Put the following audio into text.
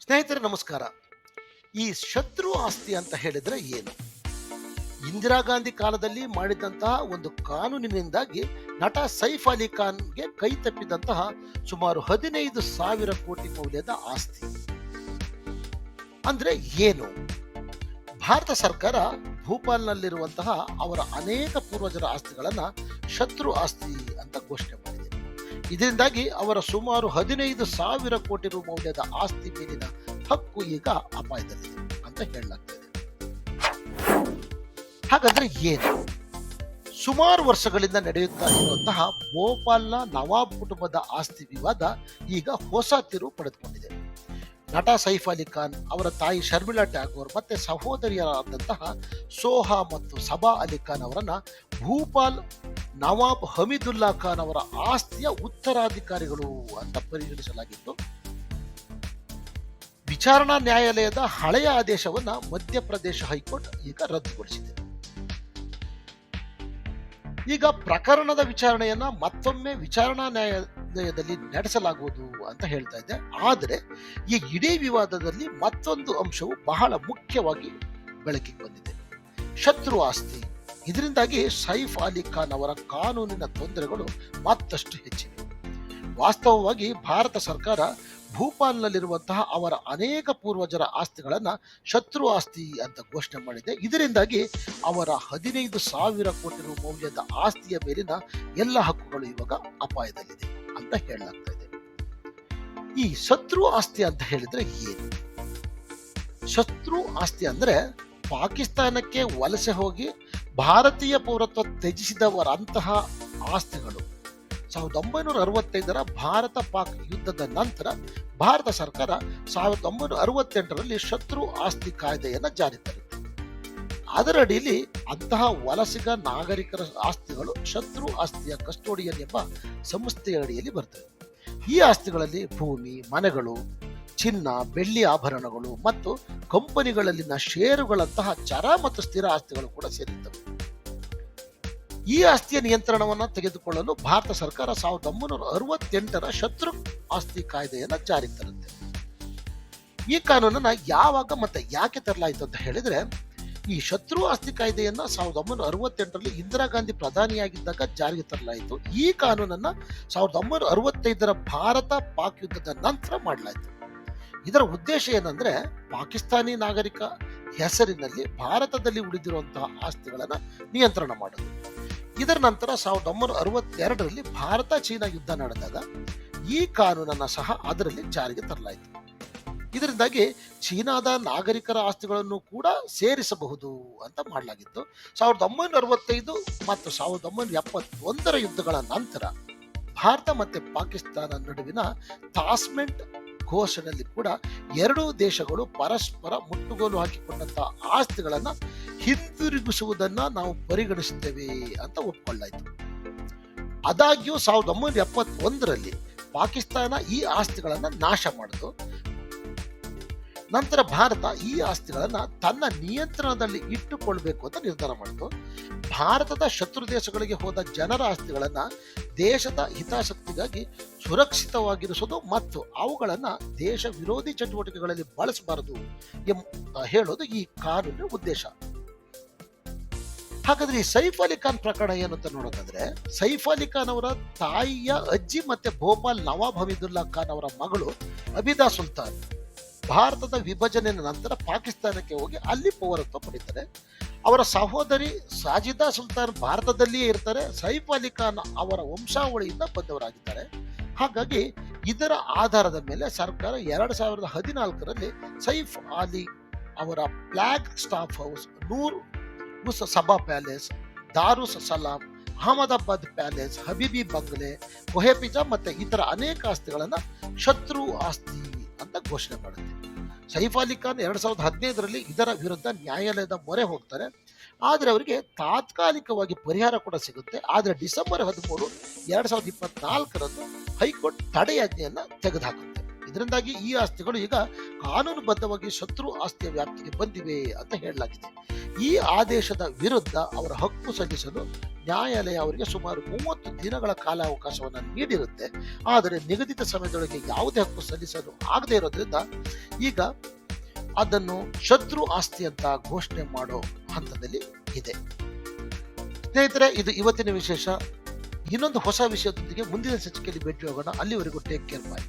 ಸ್ನೇಹಿತರೆ, ನಮಸ್ಕಾರ. ಈ ಶತ್ರು ಆಸ್ತಿ ಅಂತ ಹೇಳಿದ್ರೆ ಏನು? ಇಂದಿರಾ ಗಾಂಧಿ ಕಾಲದಲ್ಲಿ ಮಾಡಿದಂತಹ ಒಂದು ಕಾನೂನಿನಿಂದಾಗಿ ನಟ ಸೈಫ್ ಅಲಿ ಖಾನ್ಗೆ ಕೈ ತಪ್ಪಿದಂತಹ ಸುಮಾರು ಹದಿನೈದು ಸಾವಿರ ಕೋಟಿ ಮೌಲ್ಯದ ಆಸ್ತಿ. ಅಂದ್ರೆ ಏನು? ಭಾರತ ಸರ್ಕಾರ ಭೂಪಾಲ್ನಲ್ಲಿರುವಂತಹ ಅವರ ಅನೇಕ ಪೂರ್ವಜರ ಆಸ್ತಿಗಳನ್ನ ಶತ್ರು ಆಸ್ತಿ ಅಂತ ಘೋಷಣೆ ಮಾಡಿದೆ. ಇದರಿಂದಾಗಿ ಅವರ ಸುಮಾರು ಹದಿನೈದು ಸಾವಿರ ಕೋಟಿ ರು ಮೌಲ್ಯದ ಆಸ್ತಿ ಮೇಲಿನ ಹಕ್ಕು ಈಗ ಅಪಾಯದಲ್ಲಿದೆ ಅಂತ ಹೇಳಲಾಗ್ತದೆ. ಹಾಗಾದ್ರೆ ಏನು? ಸುಮಾರು ವರ್ಷಗಳಿಂದ ನಡೆಯುತ್ತಾ ಇರುವಂತಹ ಭೋಪಾಲ್ನ ನವಾಬ್ ಕುಟುಂಬದ ಆಸ್ತಿ ವಿವಾದ ಈಗ ಹೊಸ ತಿರುವು ಪಡೆದುಕೊಂಡಿದೆ. ನಟ ಸೈಫ್ ಅಲಿ ಖಾನ್, ಅವರ ತಾಯಿ ಶರ್ಮಿಳಾ ಟ್ಯಾಗೋರ್ ಮತ್ತೆ ಸಹೋದರಿಯರಾದಂತಹ ಸೋಹಾ ಮತ್ತು ಸಬಾ ಅಲಿ ಖಾನ್ ಅವರನ್ನ ಭೂಪಾಲ್ ನವಾಬ್ ಹಮೀದುಲ್ಲಾ ಖಾನ್ ಅವರ ಆಸ್ತಿಯ ಉತ್ತರಾಧಿಕಾರಿಗಳು ಅಂತ ಪರಿಗಣಿಸಲಾಗಿತ್ತು. ವಿಚಾರಣಾ ನ್ಯಾಯಾಲಯದ ಹಳೆಯ ಆದೇಶವನ್ನ ಮಧ್ಯಪ್ರದೇಶ ಹೈಕೋರ್ಟ್ ಈಗ ರದ್ದುಗೊಳಿಸಿದೆ. ಈಗ ಪ್ರಕರಣದ ವಿಚಾರಣೆಯನ್ನ ಮತ್ತೊಮ್ಮೆ ವಿಚಾರಣಾ ನ್ಯಾಯಾಲಯದಲ್ಲಿ ನಡೆಸಲಾಗುವುದು ಅಂತ ಹೇಳ್ತಾ ಇದ್ದೆ. ಆದರೆ ಈ ಇಡೀ ವಿವಾದದಲ್ಲಿ ಮತ್ತೊಂದು ಅಂಶವು ಬಹಳ ಮುಖ್ಯವಾಗಿ ಬೆಳಕಿಗೆ ಬಂದಿದೆ. ಶತ್ರು ಆಸ್ತಿ. ಇದರಿಂದಾಗಿ ಸೈಫ್ ಅಲಿ ಖಾನ್ ಅವರ ಕಾನೂನಿನ ತೊಂದರೆಗಳು ಮತ್ತಷ್ಟು ಹೆಚ್ಚಿವೆ. ವಾಸ್ತವವಾಗಿ ಭಾರತ ಸರ್ಕಾರ ಭೂಪಾಲ್ನಲ್ಲಿರುವಂತಹ ಅವರ ಅನೇಕ ಪೂರ್ವಜರ ಆಸ್ತಿಗಳನ್ನ ಶತ್ರು ಆಸ್ತಿ ಅಂತ ಘೋಷಣೆ ಮಾಡಿದೆ. ಇದರಿಂದಾಗಿ ಅವರ ಹದಿನೈದು ಸಾವಿರ ಕೋಟಿ ರು ಮೌಲ್ಯದ ಆಸ್ತಿಯ ಮೇಲಿನ ಎಲ್ಲ ಹಕ್ಕುಗಳು ಇವಾಗ ಅಪಾಯದಲ್ಲಿದೆ ಅಂತ ಹೇಳಲಾಗ್ತಾ ಇದೆ. ಈ ಶತ್ರು ಆಸ್ತಿ ಅಂತ ಹೇಳಿದ್ರೆ ಏನು? ಶತ್ರು ಆಸ್ತಿ ಅಂದ್ರೆ ಪಾಕಿಸ್ತಾನಕ್ಕೆ ವಲಸೆ ಹೋಗಿ ಭಾರತೀಯ ಪೌರತ್ವ ತ್ಯಜಿಸಿದವರಂತಹ ಆಸ್ತಿಗಳು. ಸಾವಿರದ ಒಂಬೈನೂರ ಅರವತ್ತೈದರ ಭಾರತ ಪಾಕ್ ಯುದ್ಧದ ನಂತರ ಭಾರತ ಸರ್ಕಾರ ಸಾವಿರದ ಒಂಬೈನೂರ ಅರವತ್ತೆಂಟರಲ್ಲಿ ಶತ್ರು ಆಸ್ತಿ ಕಾಯ್ದೆಯನ್ನು ಜಾರಿ ತರಿತು. ಅದರ ಅಡಿಯಲ್ಲಿ ಅಂತಹ ವಲಸಿಗ ನಾಗರಿಕರ ಆಸ್ತಿಗಳು ಶತ್ರು ಆಸ್ತಿಯ ಕಸ್ಟೋಡಿಯನ್ ಎಂಬ ಸಂಸ್ಥೆಯ ಅಡಿಯಲ್ಲಿ ಬರ್ತವೆ. ಈ ಆಸ್ತಿಗಳಲ್ಲಿ ಭೂಮಿ, ಮನೆಗಳು ಚಿನ್ನ, ಬೆಳ್ಳಿ ಆಭರಣಗಳು ಮತ್ತು ಕಂಪನಿಗಳಲ್ಲಿನ ಷೇರುಗಳಂತಹ ಚರ ಮತ್ತು ಸ್ಥಿರ ಆಸ್ತಿಗಳು ಕೂಡ ಸೇರಿದ್ದವು ಈ ಆಸ್ತಿಯ ನಿಯಂತ್ರಣವನ್ನ ತೆಗೆದುಕೊಳ್ಳಲು ಭಾರತ ಸರ್ಕಾರ ಸಾವಿರದ ಒಂಬೈನೂರ ಅರವತ್ತೆಂಟರ ಶತ್ರು ಆಸ್ತಿ ಕಾಯ್ದೆಯನ್ನ ಜಾರಿಗೆ ತರುತ್ತೆ. ಈ ಕಾನೂನನ್ನ ಯಾವಾಗ ಮತ್ತೆ ಯಾಕೆ ತರಲಾಯಿತು ಅಂತ ಹೇಳಿದ್ರೆ, ಈ ಶತ್ರು ಆಸ್ತಿ ಕಾಯ್ದೆಯನ್ನ ಸಾವಿರದ ಒಂಬೈನೂರ ಅರವತ್ತೆಂಟರಲ್ಲಿ ಇಂದಿರಾ ಗಾಂಧಿ ಪ್ರಧಾನಿಯಾಗಿದ್ದಾಗ ಜಾರಿಗೆ ತರಲಾಯಿತು. ಈ ಕಾನೂನನ್ನ ಸಾವಿರದ ಒಂಬೈನೂರ ಅರವತ್ತೈದರ ಭಾರತ ಪಾಕ್ ಯುದ್ಧದ ನಂತರ ಮಾಡಲಾಯಿತು. ಇದರ ಉದ್ದೇಶ ಏನಂದ್ರೆ ಪಾಕಿಸ್ತಾನಿ ನಾಗರಿಕ ಹೆಸರಿನಲ್ಲಿ ಭಾರತದಲ್ಲಿ ಉಳಿದಿರುವಂತಹ ಆಸ್ತಿಗಳನ್ನ ನಿಯಂತ್ರಣ ಮಾಡೋದು. ಇದರ ನಂತರ ಸಾವಿರದ ಒಂಬೈನೂರ ಅರವತ್ತೆರಡರಲ್ಲಿ ಭಾರತ ಚೀನಾ ಯುದ್ಧ ನಡೆದಾಗ ಈ ಕಾನೂನನ್ನ ಸಹ ಅದರಲ್ಲಿ ಜಾರಿಗೆ ತರಲಾಯಿತು. ಇದರಿಂದಾಗಿ ಚೀನಾದ ನಾಗರಿಕರ ಆಸ್ತಿಗಳನ್ನು ಕೂಡ ಸೇರಿಸಬಹುದು ಅಂತ ಮಾಡಲಾಗಿತ್ತು. ಸಾವಿರದ ಒಂಬೈನೂರ ಅರವತ್ತೈದು ಮತ್ತು ಸಾವಿರದ ಒಂಬೈನೂರ ಎಪ್ಪತ್ತೊಂದರ ಯುದ್ಧಗಳ ನಂತರ ಭಾರತ ಮತ್ತು ಪಾಕಿಸ್ತಾನ ನಡುವಿನ ತಾಸ್ಮೆಂಟ್ ಘೋಷಣೆಯಲ್ಲಿ ಕೂಡ ಎರಡೂ ದೇಶಗಳು ಪರಸ್ಪರ ಮುಟ್ಟುಗೋಲು ಹಾಕಿಕೊಂಡಂತಹ ಆಸ್ತಿಗಳನ್ನು ಹಿಂದಿರುಗಿಸುವುದನ್ನ ನಾವು ಪರಿಗಣಿಸುತ್ತೇವೆ ಅಂತ ಒಪ್ಕೊಳ್ಳಾಯ್ತು. ಆದಾಗ್ಯೂ ಸಾವಿರದ ಒಂಬೈನೂರ ಎಪ್ಪತ್ತೊಂದರಲ್ಲಿ ಪಾಕಿಸ್ತಾನ ಈ ಆಸ್ತಿಗಳನ್ನು ನಾಶ ಮಾಡಿತು ನಂತರ ಭಾರತ ಈ ಆಸ್ತಿಗಳನ್ನು ತನ್ನ ನಿಯಂತ್ರಣದಲ್ಲಿ ಇಟ್ಟುಕೊಳ್ಬೇಕು ಅಂತ ನಿರ್ಧಾರ ಮಾಡಿತು. ಭಾರತದ ಶತ್ರು ದೇಶಗಳಿಗೆ ಹೋದ ಜನರ ಆಸ್ತಿಗಳನ್ನು ದೇಶದ ಹಿತಾಸಕ್ತಿಗಾಗಿ ಸುರಕ್ಷಿತವಾಗಿರಿಸೋದು ಮತ್ತು ಅವುಗಳನ್ನು ದೇಶ ವಿರೋಧಿ ಚಟುವಟಿಕೆಗಳಲ್ಲಿ ಬಳಸಬಾರದು ಎಂಬ ಹೇಳೋದು ಈ ಕಾನೂನಿನ ಉದ್ದೇಶ. ಹಾಗಾದ್ರೆ ಈ ಸೈಫ್ ಅಲಿ ಖಾನ್ ಪ್ರಕರಣ ಏನು ಅಂತ ನೋಡೋದಾದ್ರೆ, ಸೈಫ್ ಅಲಿ ಖಾನ್ ಅವರ ತಾಯಿಯ ಅಜ್ಜಿ ಮತ್ತೆ ಭೋಪಾಲ್ ನವಾಬ್ ಹಮೀದುಲ್ಲಾ ಖಾನ್ ಅವರ ಮಗಳು ಅಬಿದಾ ಸುಲ್ತಾನ್. ಭಾರತದ ವಿಭಜನೆಯ ನಂತರ ಪಾಕಿಸ್ತಾನಕ್ಕೆ ಹೋಗಿ ಅಲ್ಲಿ ಪೌರತ್ವ ಪಡಿತಾರೆ. ಅವರ ಸಹೋದರಿ ಸಾಜಿದಾ ಸುಲ್ತಾನ್ ಭಾರತದಲ್ಲಿಯೇ ಇರ್ತಾರೆ. ಸೈಫ್ ಅಲಿ ಖಾನ್ ಅವರ ವಂಶಾವಳಿಯಿಂದ ಬಂದವರಾಗಿದ್ದಾರೆ. ಹಾಗಾಗಿ ಇದರ ಆಧಾರದ ಮೇಲೆ ಸರ್ಕಾರ ಎರಡ್ ಸಾವಿರದ ಹದಿನಾಲ್ಕರಲ್ಲಿ ಸೈಫ್ ಅಲಿ ಅವರ black staff house Noor us Sabah palace, Darus Salam, Ahmedabad palace, Habibi bungalow Kohefiza ಮತ್ತೆ ಇತರ ಅನೇಕ ಆಸ್ತಿಗಳನ್ನು ಶತ್ರು ಆಸ್ತಿ ಅಂತ ಘೋಷಣೆ ಮಾಡುತ್ತೆ. ಸೈಫ್ ಅಲಿ ಖಾನ್ ಎರಡ್ ಸಾವಿರದ ಹದಿನೈದರಲ್ಲಿ ಇದರ ವಿರುದ್ಧ ನ್ಯಾಯಾಲಯದ ಮೊರೆ ಹೋಗ್ತಾರೆ. ಆದರೆ ಅವರಿಗೆ ತಾತ್ಕಾಲಿಕವಾಗಿ ಪರಿಹಾರ ಕೂಡ ಸಿಗುತ್ತೆ. ಆದರೆ ಡಿಸೆಂಬರ್ ಹದಿಮೂರು ಎರಡ್ ಸಾವಿರದ ಇಪ್ಪತ್ನಾಲ್ಕರಂದು ಹೈಕೋರ್ಟ್ ತಡೆಯಾಜ್ಞೆಯನ್ನ ತೆಗೆದುಹಾಕುತ್ತೆ. ಇದರಿಂದಾಗಿ ಈ ಆಸ್ತಿಗಳು ಈಗ ಕಾನೂನುಬದ್ಧವಾಗಿ ಶತ್ರು ಆಸ್ತಿಯ ವ್ಯಾಪ್ತಿಗೆ ಬಂದಿವೆ ಅಂತ ಹೇಳಲಾಗಿದೆ. ಈ ಆದೇಶದ ವಿರುದ್ಧ ಅವರ ಹಕ್ಕು ಸಲ್ಲಿಸಲು ನ್ಯಾಯಾಲಯ ಅವರಿಗೆ ಸುಮಾರು ಮೂವತ್ತು ದಿನಗಳ ಕಾಲಾವಕಾಶವನ್ನು ನೀಡಿರುತ್ತೆ. ಆದರೆ ನಿಗದಿತ ಸಮಯದೊಳಗೆ ಯಾವುದೇ ಹಕ್ಕು ಸಲ್ಲಿಸಲು ಆಗದೇ ಇರೋದ್ರಿಂದ ಈಗ ಅದನ್ನು ಶತ್ರು ಆಸ್ತಿ ಅಂತ ಘೋಷಣೆ ಮಾಡೋ ಹಂತದಲ್ಲಿ ಇದೆ. ಸ್ನೇಹಿತರೆ, ಇದು ಇವತ್ತಿನ ವಿಶೇಷ. ಇನ್ನೊಂದು ಹೊಸ ವಿಷಯದೊಂದಿಗೆ ಮುಂದಿನ ಸಂಚಿಕೆಯಲ್ಲಿ ಭೇಟಿ ಹೋಗೋಣ ಅಲ್ಲಿವರೆಗೂ ಟೇಕ್ ಕೇರ್ ಬಾಯ್